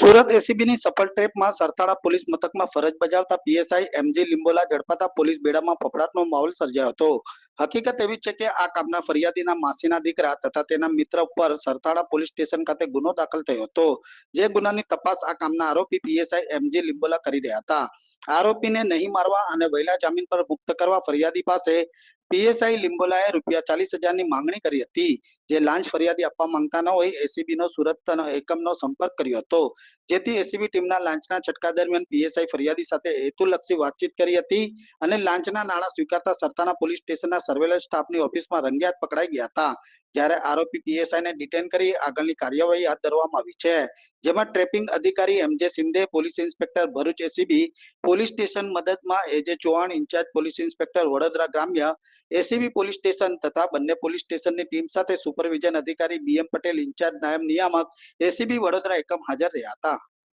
સુરત એસીબીની સફળ ટ્રેપમાં સરથાણા પોલીસ મથકમાં ફરજ બજાવતા પીએસઆઈ એમજી લિંબોલા ઝડપાતા પોલીસ બેડામાં ફફડાટનો માહોલ સર્જાયો હતો. હકીકત એવી છે કે આ કામના ફરિયાદીના માસીના દીકરા તથા તેના મિત્ર પર સરથાણા પોલીસ સ્ટેશન ખાતે ગુનો દાખલ થયો હતો. જે ગુનાની તપાસ આ કામના આરોપી પીએસઆઈ એમજી લિંબોલા કરી રહ્યા હતા. આરોપીને નહીં મારવા અને વહેલા જામીન પર મુક્ત કરવા ફરિયાદી પાસે પીએસઆઈ લિંબોલાએ રૂપિયા ચાલીસ હજારની માંગણી કરી હતી, જે લાંચ ફરિયાદી આપવા માંગતા ન હોય એસીબી નો સુરત એકમનો સંપર્ક કર્યો હતો. જેથી એસીબી ટીમના લાંચના છટકા દરમિયાન પીએસઆઈ ફરિયાદી સાથે હેતુલક્ષી વાતચીત કરી હતી અને લાંચના નાણાં સ્વીકારતા સરતાના પોલીસ સ્ટેશનના સર્વેલન્સ સ્ટાફની ઓફિસમાં રંગિયાત પકડાઈ ગયા હતા. જ્યારે આરોપી પીએસઆઈ ને ડિટેન કરી આગળની કાર્યવાહી હાથ ધરવામાં આવી છે. જેમાં ટ્રેપિંગ અધિકારી MJ Shinde, police inspector Bharuch ACB, police station મદદમાં AJ Chauhan, incharge police inspector Vadodara ગ્રામ્ય એસીબી પોલીસ સ્ટેશન તથા બંને પોલીસ સ્ટેશનની ટીમ સાથે સુપરવિઝન અધિકારી બીએમ પટેલ ઇન્ચાર્જ નાયબ નિયામક એસીબી વડોદરા એકમ હાજર રહ્યા હતા.